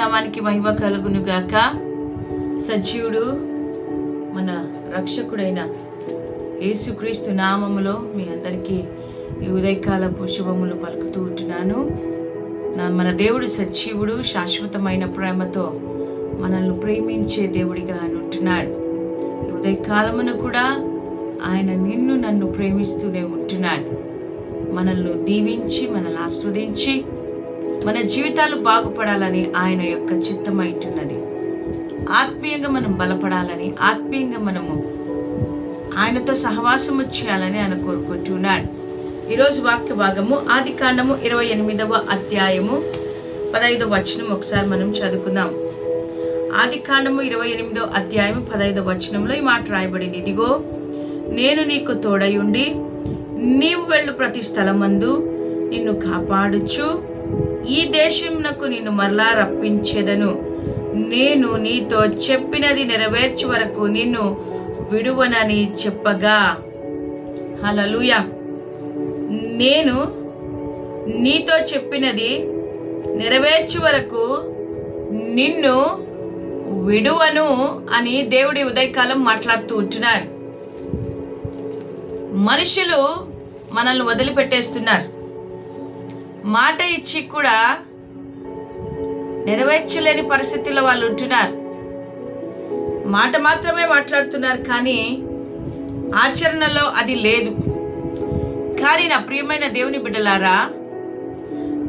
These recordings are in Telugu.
నామానికి మహిమ కలుగును గాక. సజీవుడు మన రక్షకుడైన యేసుక్రీస్తు నామములో మీ అందరికీ ఈ ఉదయకాలపు శుభములు పలుకుతూ ఉంటున్నాను. నా మన దేవుడు సజీవుడు శాశ్వతమైన ప్రేమతో మనల్ని ప్రేమించే దేవుడిగా అని ఉంటున్నాడు. ఈ ఉదయకాలమును కూడా ఆయన నిన్ను నన్ను ప్రేమిస్తూనే ఉంటున్నాడు. మనల్ని దీవించి మనల్ని ఆస్వాదించి మన జీవితాలు బాగుపడాలని ఆయన యొక్క చిత్తమైతున్నది ఆత్మీయంగా మనం బలపడాలని ఆత్మీయంగా మనము ఆయనతో సహవాసము చేయాలని ఆయన కోరుకుంటున్నాడు. ఈరోజు వాక్య భాగము ఆది కాండము ఇరవై ఎనిమిదవ అధ్యాయము పదహైదవ వచనం ఒకసారి మనం చదువుకుందాం. ఆది కాండము ఇరవై ఎనిమిదో అధ్యాయం పదహైదవ వచనంలో ఈ మాట రాయబడింది. ఇదిగో నేను నీకు తోడయుండి నీవు వెళ్ళు ప్రతి స్థలమందు నిన్ను కాపాడుచు ఈ దేశమునకు నిన్ను మరలా రప్పించేదను. నేను నీతో చెప్పినది నెరవేర్చే వరకు నిన్ను విడువనని చెప్పగా. హలలుయ నేను నీతో చెప్పినది నెరవేర్చే వరకు నిన్ను విడువను అని దేవుడి ఉదయకాలం మాట్లాడుతూ ఉంటున్నాడు. మనుషులు మనల్ని వదిలిపెట్టేస్తున్నారు. మాట ఇచ్చి కూడా నెరవేర్చలేని పరిస్థితిలో వాళ్ళు ఉంటున్నారు. మాట మాత్రమే మాట్లాడుతున్నారు కానీ ఆచరణలో అది లేదు. కానీ నా ప్రియమైన దేవుని బిడ్డలారా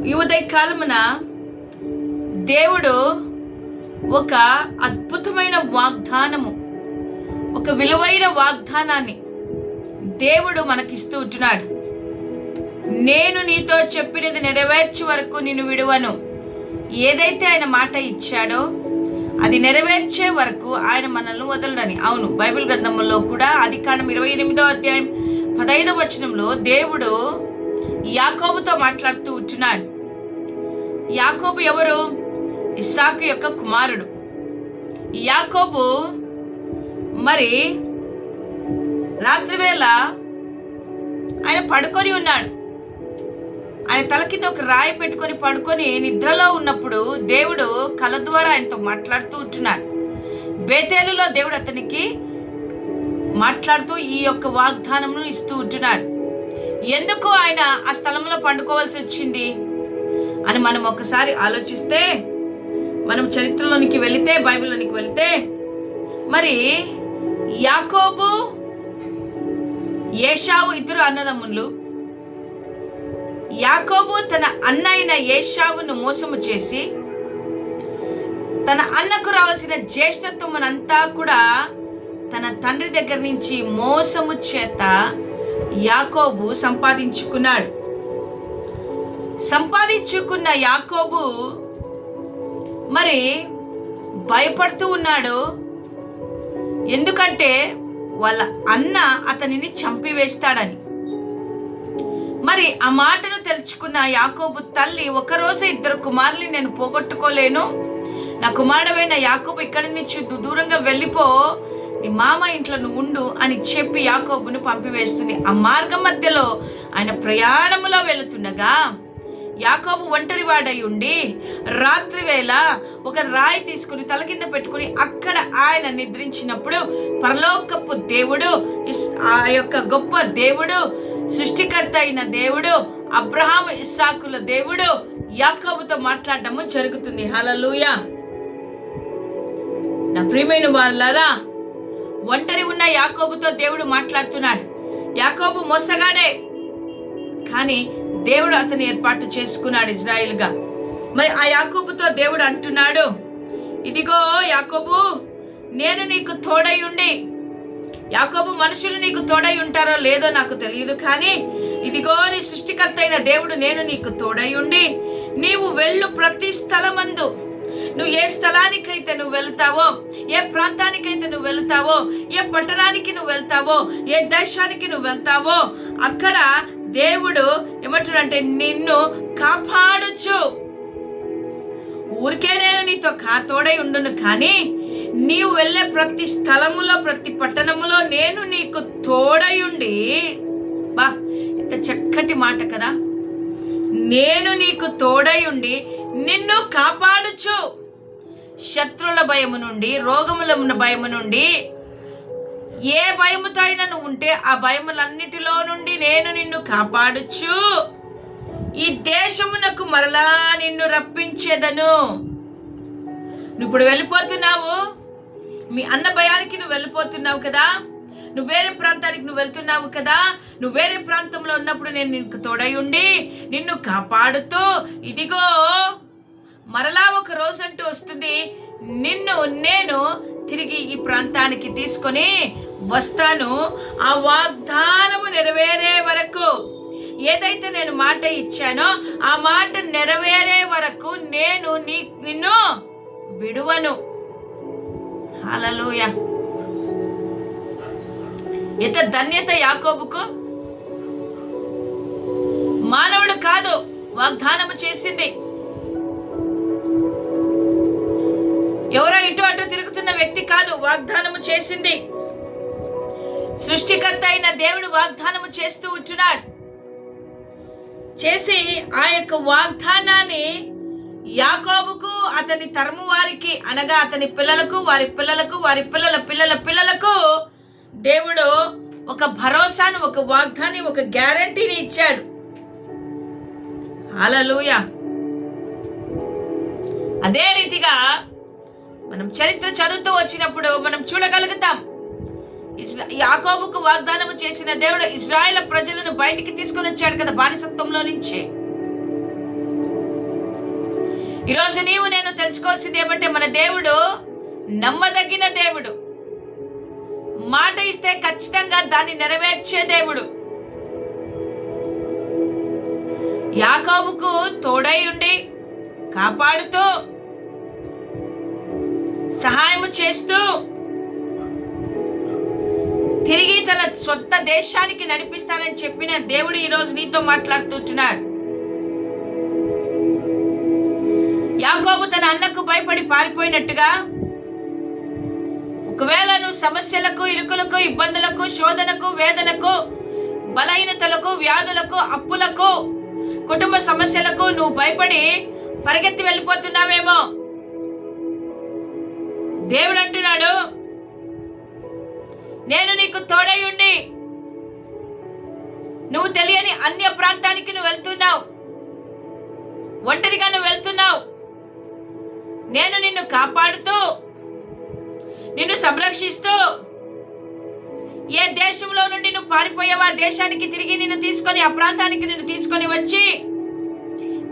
ఈ ఉదయకాలమున దేవుడు ఒక అద్భుతమైన వాగ్దానము ఒక విలువైన వాగ్దానాన్ని దేవుడు మనకిస్తూ ఉంటున్నాడు. నేను నీతో చెప్పినది నెరవేర్చే వరకు నేను విడువను. ఏదైతే ఆయన మాట ఇచ్చాడో అది నెరవేర్చే వరకు ఆయన మనల్ని వదలడని. అవును బైబిల్ గ్రంథంలో కూడా అది కాండం ఇరవై ఎనిమిదో అధ్యాయం పదహైదవ వచనంలో దేవుడు యాకోబుతో మాట్లాడుతూ ఉంటున్నాడు. యాకోబు ఎవరు? ఇస్సాకు యొక్క కుమారుడు. యాకోబు మరి రాత్రివేళ ఆయన పడుకొని ఉన్నాడు. ఆయన తల కింద ఒక రాయి పెట్టుకొని పడుకొని నిద్రలో ఉన్నప్పుడు దేవుడు కళ ద్వారా ఆయనతో మాట్లాడుతూ ఉంటున్నాడు. బేతేలులో దేవుడు అతనికి మాట్లాడుతూ ఈ యొక్క వాగ్దానమును ఇస్తూ ఉంటున్నాడు. ఎందుకు ఆయన ఆ స్థలంలో పండుకోవాల్సి వచ్చింది? అని మనం ఒకసారి ఆలోచిస్తే మనం చరిత్రలోనికి వెళితే బైబిల్లోనికి వెళితే మరి యాకోబు ఏషావు ఇద్దరు అన్నదమ్ములు యాకోబు తన అన్న అయిన ఏషావును మోసము చేసి తన అన్నకు రావాల్సిన జ్యేష్ఠత్వం అంతా కూడా తన తండ్రి దగ్గర నుంచి మోసము చేత యాకోబు సంపాదించుకున్నాడు. సంపాదించుకున్న యాకోబు మరి భయపడుతూ ఉన్నాడు. ఎందుకంటే వాళ్ళ అన్న అతనిని చంపివేస్తాడని. మరి ఆ మాటను తెలుసుకున్న యాకోబు తల్లి ఒకరోజు ఇద్దరు కుమారుని నేను పోగొట్టుకోలేను. నా కుమారుడైన యాకోబు ఇక్కడి నుంచి దూరంగా వెళ్ళిపో. నీ మామ ఇంట్లో నువ్వు ఉండు అని చెప్పి యాకోబును పంపివేస్తుంది. ఆ మార్గం మధ్యలో ఆయన ప్రయాణములో వెళుతుండగా యాకోబు ఒంటరి వాడై ఉండి రాత్రి వేళ ఒక రాయి తీసుకుని తల కింద పెట్టుకుని అక్కడ ఆయన నిద్రించినప్పుడు పరలోకపు దేవుడు ఇస్- ఆ యొక్క గొప్ప దేవుడు సృష్టికర్త అయిన దేవుడు అబ్రహాం ఇస్సాకుల దేవుడు యాకోబుతో మాట్లాడటము జరుగుతుంది. హలలుయ నా ప్రియమైన వాళ్ళారా ఒంటరి ఉన్న యాకోబుతో దేవుడు మాట్లాడుతున్నాడు. యాకోబు మోసగాడే కానీ దేవుడు అతను ఏర్పాటు చేసుకున్నాడు ఇజ్రాయిల్గా. మరి ఆ యాకోబుతో దేవుడు అంటున్నాడు ఇదిగో యాకోబు నేను నీకు తోడై ఉండి యాకోబు మనుషులు నీకు తోడై ఉంటారో లేదో నాకు తెలియదు కానీ ఇదిగో నీ సృష్టికర్త అయిన దేవుడు నేను నీకు తోడై ఉండి నీవు వెళ్ళు ప్రతి స్థలమందు. నువ్వు ఏ స్థలానికైతే నువ్వు వెళ్తావో ఏ ప్రాంతానికైతే నువ్వు వెళ్తావో ఏ పట్టణానికి నువ్వు వెళ్తావో ఏ దేశానికి నువ్వు వెళ్తావో అక్కడ దేవుడు ఏమంటున్నాడంటే నిన్ను కాపాడుచు. ఊరికే నేను నీతో కా తోడై ఉండును కానీ నీవు వెళ్ళే ప్రతి స్థలములో ప్రతి పట్టణములో నేను నీకు తోడయుండి బా ఎంత చక్కటి మాట కదా. నేను నీకు తోడయుండి నిన్ను కాపాడుచు. శత్రుల భయము నుండి రోగముల ఉన్న భయము నుండి ఏ భయముతో అయినా నువ్వు ఉంటే ఆ భయములన్నిటిలో నుండి నేను నిన్ను కాపాడుచు. ఈ దేశమునకు మరలా నిన్ను రప్పించేదను. నువ్వు ఇప్పుడు వెళ్ళిపోతున్నావు? మీ అన్న భయానికి నువ్వు వెళ్ళిపోతున్నావు కదా? నువ్వు వేరే ప్రాంతానికి నువ్వు వెళ్తున్నావు కదా? నువ్వు వేరే ప్రాంతంలో ఉన్నప్పుడు నేను నీకు తోడై ఉండి నిన్ను కాపాడుతూ ఇదిగో మరలా ఒక రోజు అంటూ వస్తుంది నిన్ను నేను తిరిగి ఈ ప్రాంతానికి తీసుకొని వస్తాను. ఆ వాగ్దానము నెరవేరే వరకు ఏదైతే నేను మాట ఇచ్చానో ఆ మాట నెరవేరే వరకు నేను నీ నిన్ను విడువను. అలలోయ ఎంత ధన్యత యాకోబుకు? మానవుడు కాదు వాగ్దానము చేసింది. ఎవరో ఇటు అటు తిరుగుతున్న వ్యక్తి కాదు వాగ్దానము చేసింది. సృష్టికర్త అయిన దేవుడు వాగ్దానము చేస్తూ ఉంటున్నాడు. చేసి ఆ యొక్క వాగ్దానాన్ని యాకోబుకు అతని తరము వారికి అనగా అతని పిల్లలకు వారి పిల్లలకు వారి పిల్లల పిల్లల పిల్లలకు దేవుడు ఒక భరోసాను ఒక వాగ్దాన్ని ఒక గ్యారంటీని ఇచ్చాడు. అలలుయ అదే రీతిగా మనం చరిత్ర చదువుతూ వచ్చినప్పుడు మనం చూడగలుగుతాం. ఇస్రా యాకోబుకు వాగ్దానము చేసిన దేవుడు ఇజ్రాయెల్ ప్రజలను బయటికి తీసుకొని వచ్చాడు కదా బానిసత్వంలో నుంచి. ఈరోజు నీవు నేను తెలుసుకోవాల్సింది ఏమంటే మన దేవుడు నమ్మదగిన దేవుడు. మాట ఇస్తే ఖచ్చితంగా దాన్ని నెరవేర్చే దేవుడు. యాకోబుకు తోడై ఉండి కాపాడుతూ సహాయము చేస్తూ తిరిగి తన సొంత దేశానికి నడిపిస్తానని చెప్పిన దేవుడు ఈరోజు నీతో మాట్లాడుతుంటున్నాడు తన అన్నకు భయపడి పారిపోయినట్టుగా? ఒకవేళ నువ్వు సమస్యలకు ఇరుకులకు ఇబ్బందులకు శోధనకు వేదనకు బలహీనతలకు వ్యాధులకు అప్పులకు కుటుంబ సమస్యలకు నువ్వు భయపడి పరిగెత్తి వెళ్ళిపోతున్నావేమో? దేవుడు అంటున్నాడు నేను నీకు తోడై ఉండి నువ్వు తెలియని అన్య ప్రాంతానికి నువ్వు వెళ్తున్నావు. ఒంటరిగా నువ్వు వెళ్తున్నావు. నేను నిన్ను కాపాడుతూ నిన్ను సంరక్షిస్తూ ఏ దేశంలో నుండి నువ్వు పారిపోయావో ఆ దేశానికి తిరిగి నిన్ను తీసుకొని ఆ ప్రాంతానికి నిన్ను తీసుకొని వచ్చి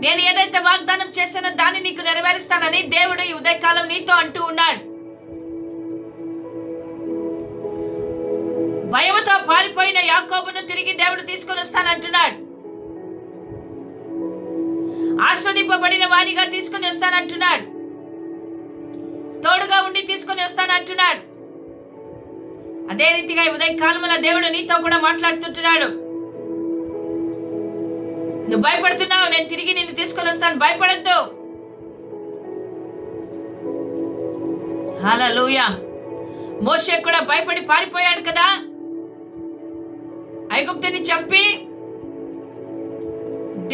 నేను ఏదైతే వాగ్దానం చేశానో దాన్ని నీకు నెరవేరుస్తానని దేవుడు ఈ ఉదయకాలం నీతో అంటూ ఉన్నాడు. భయముతో పారిపోయిన యాకోబును తిరిగి దేవుడు తీసుకొని వస్తానంటున్నాడు ఆస్వాదింపబడిన వారిగా తీసుకొని వస్తానంటున్నాడు తోడుగా ఉండి తీసుకొని వస్తానంటున్నాడు అదే రీతిగా ఉదయ కాలమున దేవుడు నీతో కూడా మాట్లాడుతుంటున్నాడు. నువ్వు భయపడుతున్నావు నేను తిరిగి నిన్ను తీసుకొని వస్తాను భయపడద్దు. హల్లెలూయా. మోషే కూడా భయపడి పారిపోయాడు కదా. ఐగుప్తుని చంపి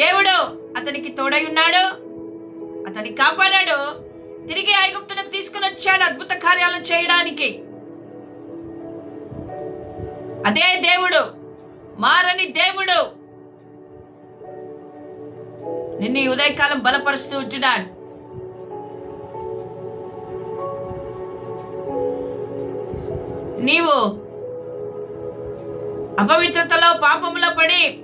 దేవుడు అతనికి తోడై ఉన్నాడు అతన్ని కాపాడాడు. తిరిగి ఐగుప్తునికి తీసుకుని వచ్చాడు అద్భుత కార్యాలు చేయడానికి. అదే దేవుడు మారని దేవుడు. నిన్ను ఈ ఉదయకాలం బలపరుస్తూ ఉంటున్నాడు. నీవు అపవిత్రతలో పాపములో పడి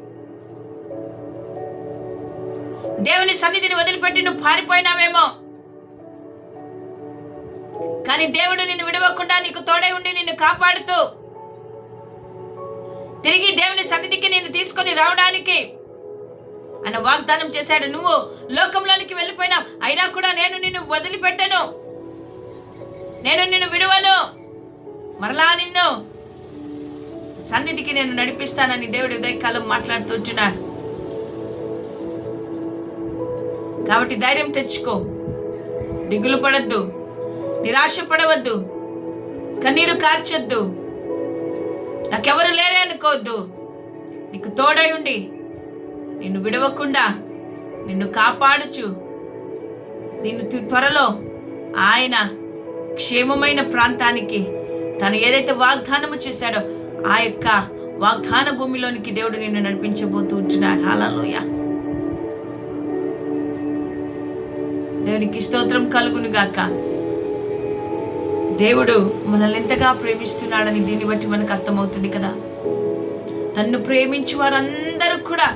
దేవుని సన్నిధిని వదిలిపెట్టి నువ్వు పారిపోయినావేమో. కానీ దేవుడు నిన్ను విడవకుండా నీకు తోడై ఉండి నిన్ను కాపాడుతూ తిరిగి దేవుని సన్నిధికి నిన్ను తీసుకొని రావడానికి ఆయన వాగ్దానం చేశాడు. నువ్వు లోకంలోనికి వెళ్ళిపోయినా అయినా కూడా నేను నిన్ను వదిలిపెట్టను. నేను నిన్ను విడవను. మరలా నిన్ను సన్నిధికి నేను నడిపిస్తానని దేవుడి ఉదయకాలం మాట్లాడుతుంటున్నాడు కాబట్టి ధైర్యం తెచ్చుకో. దిగులు పడద్దు. నిరాశపడవద్దు. కన్నీరు కార్చొద్దు. నాకెవరు లేరే అనుకోవద్దు. నీకు తోడై ఉండి నిన్ను విడవకుండా నిన్ను కాపాడుచు. నిన్ను త్వరలో ఆయన క్షేమమైన ప్రాంతానికి తను ఏదైతే వాగ్దానము చేశాడో ఆ యొక్క వాగ్దాన భూమిలోనికి దేవుడు నిన్ను నడిపించబోతూ ఉంటున్నాడు. హాలలోయ దేవునికి స్తోత్రం కలుగును గాక దేవుడు మనల్ని ఎంతగా ప్రేమిస్తున్నాడని దీన్ని బట్టి మనకు అర్థమవుతుంది కదా. తన్ను ప్రేమించి వారందరూ కూడా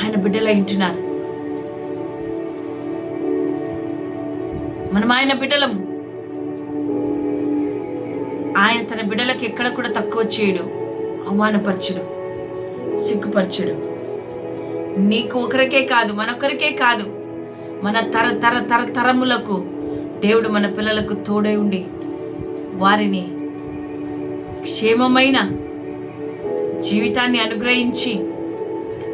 ఆయన బిడ్డలై ఉంటున్నారు మనం ఆయన బిడ్డలము. ఆయన తన బిడ్డలకు ఎక్కడ కూడా తక్కువ చేయడు అవమానపరచడు సిగ్గుపరచడు. నీకు ఒకరికే కాదు మనొకరికే కాదు. మన తర తర తర తరములకు దేవుడు మన పిల్లలకు తోడై ఉండి వారిని క్షేమమైన జీవితాన్ని అనుగ్రహించి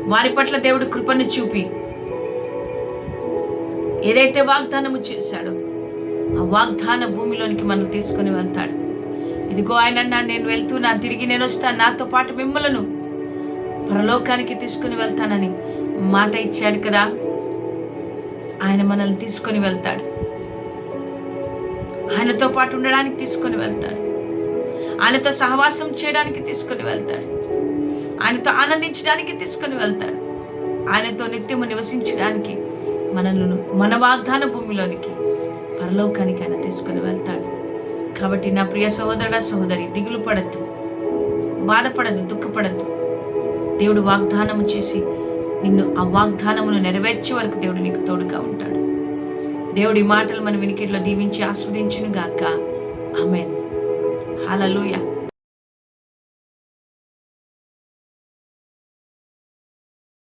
వారి పట్ల దేవుడు కృపను చూపి ఏదైతే వాగ్దానము చేశాడో ఆ వాగ్దాన భూమిలోనికి మనం తీసుకొని వెళ్తాడు. ఇదిగో ఆయన నేను వెళ్తున్నా తిరిగి నేను వస్తాను. నాతో పాటు మిమ్మలను పరలోకానికి తీసుకుని వెళ్తానని మాట ఇచ్చాడు కదా. ఆయన మనల్ని తీసుకొని వెళ్తాడు. ఆయనతో పాటు ఉండడానికి తీసుకొని వెళ్తాడు. ఆయనతో సహవాసం చేయడానికి తీసుకొని వెళ్తాడు. ఆయనతో ఆనందించడానికి తీసుకొని వెళ్తాడు. ఆయనతో నిత్యము నివసించడానికి మనలను మన వాగ్దాన భూమిలోనికి పరలోకానికి ఆయన తీసుకొని వెళ్తాడు. కాబట్టి నా ప్రియ సహోదరుడ సహోదరి దిగులు పడద్దు బాధపడద్దు దుఃఖపడద్దు. దేవుడు వాగ్దానము చేసి నిన్ను ఆ వాగ్దానమును నెరవేర్చే వరకు దేవుడు నీకు తోడుగా ఉంటాడు. దేవుడి మాటలు మన వినికిట్లో దీవించి ఆస్వాదించును గాక ఆమెన్. హలలుయా